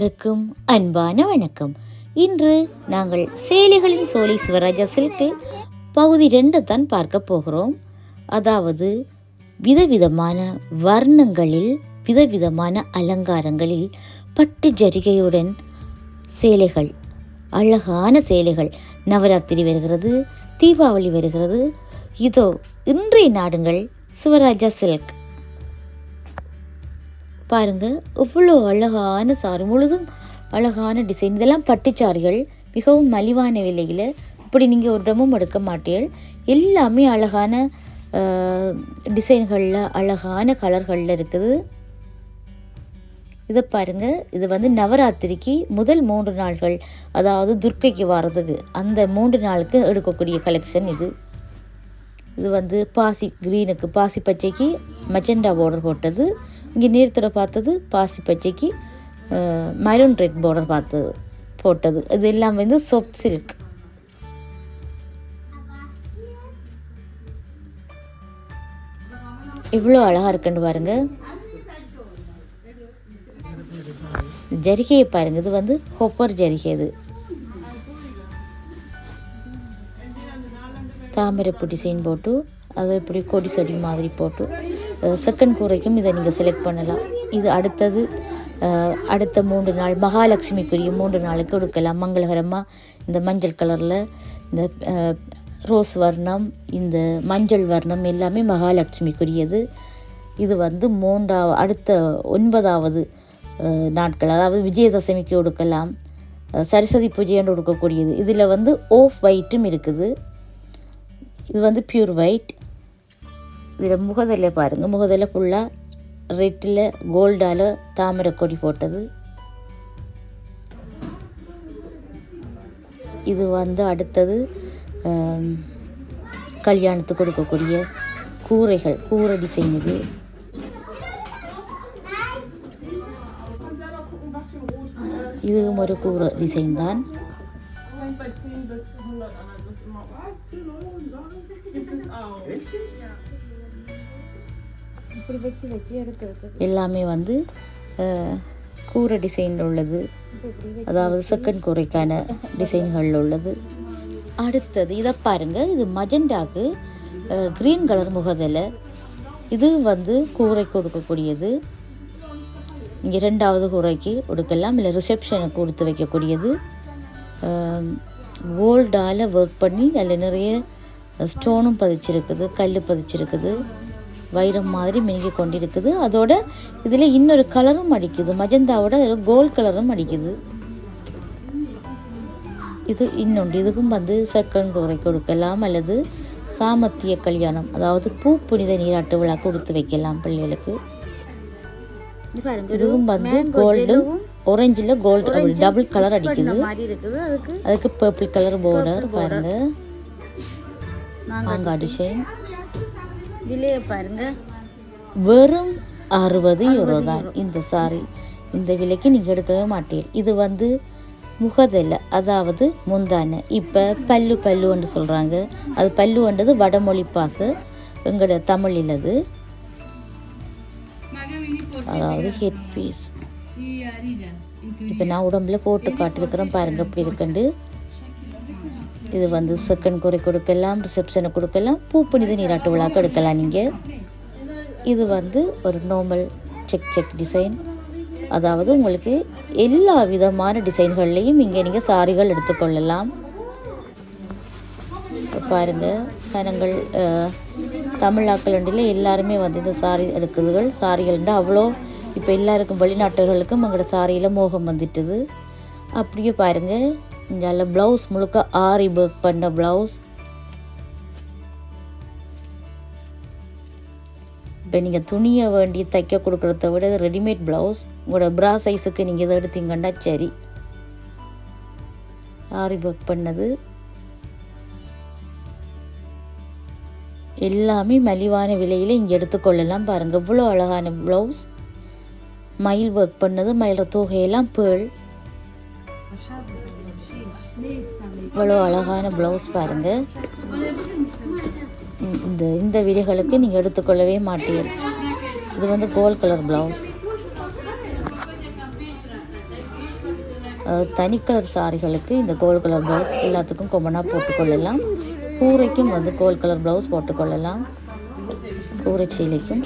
அனைவருக்கும் அன்பான வணக்கம். இன்று நாங்கள் சேலைகளின் சோலை சிவராஜா சில்கில் பகுதி ரெண்டு தான் பார்க்க போகிறோம். அதாவது விதவிதமான வர்ணங்களில் விதவிதமான அலங்காரங்களில் பட்டு ஜரிகையுடன் சேலைகள் அழகான சேலைகள். நவராத்திரி வருகிறது தீபாவளி வருகிறது. இதோ இன்றைய நாடுங்கள் சிவராஜா சில்க். பாருங்க இவ்வளோ அழகான சாரி முழுதும் அழகான டிசைன் இதெல்லாம் பட்டுச்சாரிகள் மிகவும் மலிவான விலையில். இப்படி நீங்கள் ஒரு இடமும் எடுக்க மாட்டீர்கள். எல்லாமே அழகான டிசைன்களில் அழகான கலர்களில் இருக்குது. இதை பாருங்கள் இது வந்து நவராத்திரிக்கு முதல் மூன்று நாள்கள். அதாவது துர்க்கைக்கு வர்றதுக்கு அந்த மூன்று நாளுக்கு எடுக்கக்கூடிய கலெக்ஷன் இது. இது வந்து பாசி க்ரீனுக்கு பாசி பச்சைக்கு மெஜெண்டா பார்டர் போட்டது. இங்கே நீர்த்துறை பார்த்தது பாசி பச்சைக்கு மரூன் ரெட் பார்டர் பார்த்தது போட்டது. இது எல்லாம் வந்து சொப் சில்க் இவ்வளோ அழகாக இருக்குன்னு பாருங்க. ஜரிகையை பாருங்க இது வந்து ஹொப்பர் ஜரிகை இது. தாமரைப்பு டிசைன் போட்டு அதை இப்படி கொடி செடி மாதிரி போட்டு. செகண்ட் கூரைக்கும் இதை நீங்கள் செலக்ட் பண்ணலாம். இது அடுத்தது அடுத்த மூன்று நாள் மகாலட்சுமிக்குரிய மூன்று நாளுக்கு கொடுக்கலாம். மங்களகரமாக இந்த மஞ்சள் கலரில் இந்த ரோஸ் வர்ணம் இந்த மஞ்சள் வர்ணம் எல்லாமே மகாலட்சுமிக்குரியது. இது வந்து மூன்றாவது அடுத்த ஒன்பதாவது நாட்கள் அதாவது விஜயதசமிக்கு கொடுக்கலாம். சரஸ்வதி பூஜைன்னு கொடுக்கக்கூடியது. இதில் வந்து ஓஃப் ஒயிட்டும் இருக்குது. இது வந்து பியூர் ஒயிட் இதில் முகதலை பாருங்கள் முகதலை ஃபுல்லாக ரெட்டில் கோல்டால் தாமரை கொடி போட்டது. இது வந்து அடுத்தது கல்யாணத்துக்கு கொடுக்கக்கூடிய கூரைகள் கூரை டிசைன் இது. இதுவும் ஒரு கூரை டிசைன் தான். Moment bei 10 bis 100 an, also ist immer. Was? 10 Euro im Laden? Gibt es auch. Echt? Ja. எல்லாமே வந்து கூரை டிசைனில் உள்ளது அதாவது செகண்ட் கூரைக்கான டிசைன்களில் உள்ளது அடுத்தது இதை பாருங்கள் இது மஜெண்டாக்கு க்ரீன் கலர் முகதலை இது வந்து கூரை கொடுக்கக்கூடியது இங்கே ரெண்டாவது கூரைக்கு கொடுக்கலாம் இல்லை ரிசப்ஷனுக்கு கொடுத்து வைக்கக்கூடியது கோல்டால் ஒர்க் பண்ணி அதில் நிறைய ஸ்டோனும் பதிச்சிருக்குது கல் பதிச்சிருக்குது வைரம் மாதிரி மினுங்கி கொண்டிருக்குது. அதோட இதில் இன்னொரு கலரும் அடிக்குது. மஜந்தாவோட அதில் கோல்ட் கலரும் அடிக்குது. இது இன்னொன்று. இதுக்கும் வந்து செகண்ட் கூரை கொடுக்கலாம் அல்லது சாமத்திய கல்யாணம் அதாவது பூ புனித நீராட்டு விழா கொடுத்து வைக்கலாம் பிள்ளைகளுக்கு. இதுவும் வந்து கோல்டும் orangeல கோல்டு டபுள் கலர் அடிக்குது. அதுக்கு பர்பிள் கலர் பார்டர் பாருங்க. மாங்காய் டிசைன் விலையை பாருங்க. வெறும் அறுபது யூரோ. தான் இந்த சாரி இந்த விலைக்கு நீங்கள் எடுக்கவே மாட்டீங்க இது வந்து முகதலை அதாவது முந்தானை. இப்போ பல்லு பல்லுன்னு சொல்கிறாங்க அது பல்லுன்றது வடமொழி பாசு எங்களோட தமிழில் அது. அதாவது ஹெட் பீஸ் இப்போ நான் உடம்புல போட்டு காட்டிருக்கிறேன் பாருங்க எப்படி இருக்குண்டு. இது வந்து செகண்ட் குறை கொடுக்கலாம் ரிசப்ஷனுக்கு கொடுக்கலாம் பூப்புனித நீராட்டு விழாக்கு எடுக்கலாம் நீங்கள் இது வந்து ஒரு நார்மல் செக் செக் டிசைன் அதாவது உங்களுக்கு எல்லா விதமான டிசைன்கள்லையும் இங்கே நீங்கள் சாரிகள் எடுத்துக்கொள்ளலாம். பாருங்கள் பாருங்க சனங்கள் தமிழாக்கள் வண்டியில் எல்லாருமே வந்து இந்த சாரி எடுக்குதுகள். சாரிகள்ண்டு அவ்வளோ இப்போ எல்லாருக்கும் வெளிநாட்டவர்களுக்கும் எங்களோட சாரியில் மோகம் வந்துட்டுது. அப்படியே பாருங்கள் இங்கே ப்ளவுஸ் முழுக்க ஆரி ஒர்க் பண்ண ப்ளவுஸ் இப்போ நீங்கள் துணியை வேண்டி தைக்க கொடுக்குறத விட ரெடிமேட் ப்ளவுஸ் உங்களோட ப்ரா சைஸுக்கு நீங்கள் இதை எடுத்தீங்கன்னா சரி. ஆரி ஒர்க் பண்ணது. எல்லாமே மலிவான விலையில் இங்கே எடுத்துக்கொள்ளலாம் பாருங்கள் இவ்வளோ அழகான ப்ளவுஸ் மயில் ஒர்க் பண்ணது மயில தொகையெல்லாம் பேள் இவ்வளோ அழகான ப்ளவுஸ் பாருங்கள் இந்த இந்த விடைகளுக்கு நீங்கள் எடுத்துக்கொள்ளவே மாட்டீர்கள். இது வந்து கோல்ட் கலர் ப்ளவுஸ் தனி கலர் சாரிகளுக்கு இந்த கோல்ட் கலர் ப்ளவுஸ் எல்லாத்துக்கும் கொம்பனாக போட்டுக்கொள்ளலாம். கூரைக்கும் வந்து கோல்ட் கலர் ப்ளவுஸ் போட்டுக்கொள்ளலாம். கூரை சீலைக்கும்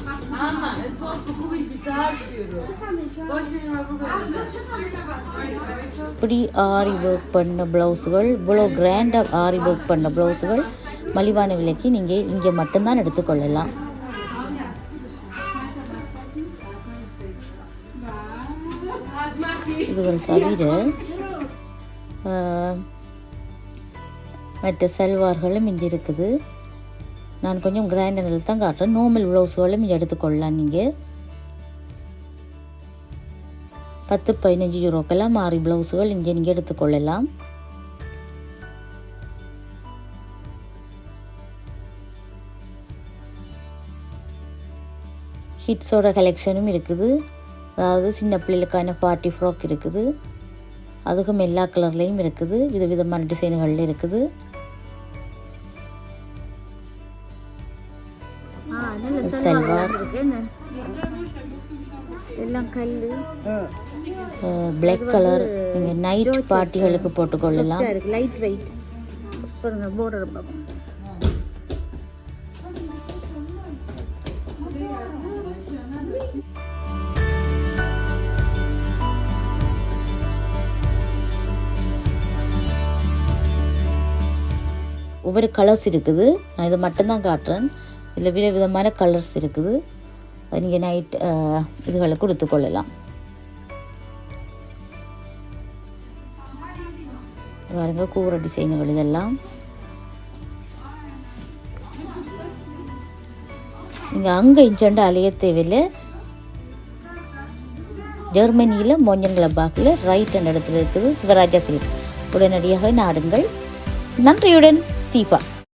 இப்படி ஆரி ஒர்க் பண்ண ப்ளவுஸுகள் இவ்வளோ கிராண்டாக ஆரி ஒர்க் பண்ண ப்ளவுஸுகள் மலிவான விலைக்கு நீங்கள் இங்கே மட்டும்தான் எடுத்துக்கொள்ளலாம். இதுகள் தவிர மற்ற செல்வார்களும் இங்கே இருக்குது. நான் கொஞ்சம் கிராண்டனில் தான் காட்டுறேன் நோமல் ப்ளவுஸுகளும் இங்கே எடுத்துக்கொள்ளலாம் நீங்கள் பத்து பதினஞ்சு யூரோக்கெல்லாம் மாறி ப்ளவுஸுகள் இங்கே நீங்கள் எடுத்துக்கொள்ளலாம் ஹிட்ஸோட கலெக்ஷனும் இருக்குது அதாவது சின்ன பிள்ளைகளுக்கான பார்ட்டி ஃப்ராக் இருக்குது அதுக்கும் எல்லா கலர்லேயும் இருக்குது விதவிதமான டிசைன்களில் இருக்குது ஆ நல்ல சல்வார். எல்லாம் கல்லு பிளாக் கலர் நீங்கள் நைட் பார்ட்டிகளுக்கு போட்டுக்கொள்ளலாம். லைட் வெயிட் பாருங்க border பார்ப்போம் ஒவ்வொரு கலர்ஸ் இருக்குது. நான் இதை மட்டும்தான் காட்டுறேன். இதில் வித விதமான கலர்ஸ் இருக்குது நீங்கள் நைட் இதுகளை கொடுத்து பாருங்கள் பாருங்க கூரை டிசைனுகள் இதெல்லாம். நீங்கள் அங்கே இஞ்சண்டு அலைய தேவையில்லை. ஜெர்மனியில் மோஞ்சன்கிளப்பாக்கில் ரைட் ஹேண்ட் இடத்துல இருக்குது. சிவராஜா சில்க் உடனடியாக நாடுங்கள். நன்றியுடன் தீபா.